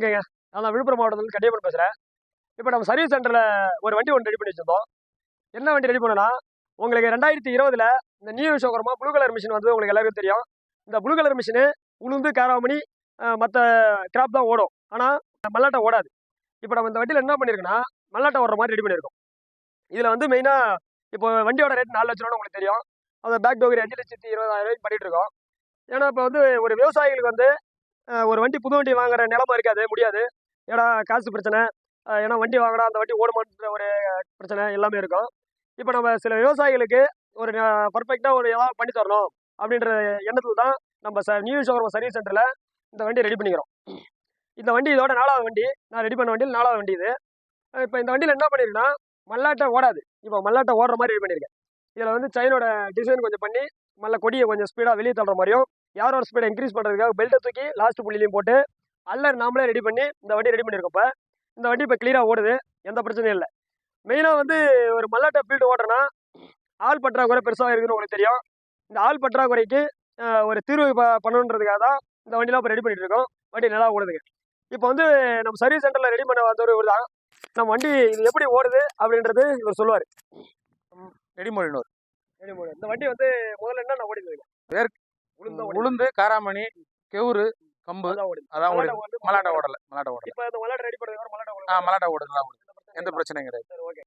வணக்கங்க நான் தான் விழுப்புரம் மாவட்டத்தில் கட்டியப்பன் பேசுகிறேன் இப்போ நம்ம சர்வீஸ் சென்டரில் ஒரு வண்டி ஒன்று ரெடி பண்ணி வச்சிருந்தோம். என்ன வண்டி ரெடி பண்ணோன்னா உங்களுக்கு ரெண்டாயிரத்தி இருபதில் இந்த new Vishwakarma blue colour machine வந்து உங்களுக்கு எல்லாருக்கும் தெரியும். இந்த ப்ளூ கலர் மிஷினு உளுந்து காராமணி மற்ற கிராப் தான் ஓடும். ஆனால் மல்லாட்டை ஓடாது. இப்போ நம்ம இந்த வண்டியில் என்ன பண்ணியிருக்கோன்னா மல்லாட்டை ஓடுற மாதிரி ரெடி பண்ணியிருக்கோம் இதில் வந்து மெயினாக இப்போ வண்டியோட ரேட் நாலு லட்ச ரூபான்னு உங்களுக்கு தெரியும். அந்த பேக் டோகரி அஞ்சு லட்சத்தி இருபதாயிரம் ரூபாய்க்கு பண்ணிட்டு இருக்கோம். ஏன்னா இப்போ வந்து ஒரு விவசாயிகளுக்கு வந்து ஒரு வண்டி புது வண்டி வாங்குற நிலமை இருக்காது முடியாது. ஏன்னா காசு பிரச்சனை. ஏன்னா வண்டி வாங்கினா அந்த வண்டி ஓடுமான்ற ஒரு பிரச்சனை எல்லாமே இருக்கும். இப்போ நம்ம சில விவசாயிகளுக்கு ஒரு பர்ஃபெக்டாக ஒரு ஏதாவது பண்ணி தரணும் அப்படின்ற எண்ணத்தில் தான் நம்ம ச நியூ ஷோரூம் சர்வீஸ் சென்டரில் இந்த வண்டி ரெடி பண்ணிக்கிறோம். இந்த வண்டி இதோட நாலாவது வண்டி நான் ரெடி பண்ண வண்டியில் நாலாவது வண்டி இது. இப்போ இந்த வண்டியில் என்ன பண்ணியிருக்கேன்னா மல்லாட்டை ஓடாது. இப்போ மல்லாட்டை ஓடுற மாதிரி ரெடி பண்ணியிருக்கேன். இதில் வந்து செயினோட டிசைன் கொஞ்சம் பண்ணி மல்ல கொடியை கொஞ்சம் ஸ்பீடாக வெளியே தள்ளுற மாதிரியும் யாரோட ஸ்பீடை இன்க்ரீஸ் பண்ணுறதுக்காக பெல்ட்டை தூக்கி லாஸ்ட் புள்ளிலையும் போட்டு அல்லர் நாமளே ரெடி பண்ணி இந்த வண்டி ரெடி பண்ணியிருக்கோம் இப்போ இந்த வண்டி இப்போ கிளியராக ஓடுது எந்த பிரச்சனையும் இல்லை. மெயினாக வந்து ஒரு மல்லாட்டை ஃபீல்டு ஓட்டுறேன்னா ஆள் பற்றாக்குறை பெருசாக இருக்குதுன்னு உங்களுக்கு தெரியும். இந்த ஆள் பற்றாக்குறைக்கு ஒரு தீர்வு ப- பண்ணணுன்றதுக்காக தான் இந்த வண்டிலாம் இப்போ ரெடி பண்ணிட்டு இருக்கோம். வண்டி நல்லா ஓடுதுங்க இப்போ வந்து நம்ம சர்வீஸ் சென்டரில் ரெடி பண்ண வந்தவர் இவர் தான். நம்ம வண்டி இது எப்படி ஓடுது அப்படின்றது இவர் சொல்லுவார். ரெடி ஓடு இந்த வண்டி வந்து முதல்ல என்ன ஓடிது வேர்- உளுந்து காராமணி கெவுரு கம்பு அதான் ஓடுது. மலாட்டை ஓடல மலாட்டை ஓடல. இப்போ இந்த மல்லாட்டை ரெடி பண்ணுறது மல்லாட்டை ஆ மலாட்டை ஓடுது எந்த பிரச்சனையும் கிடையாது. சரி ஓகே.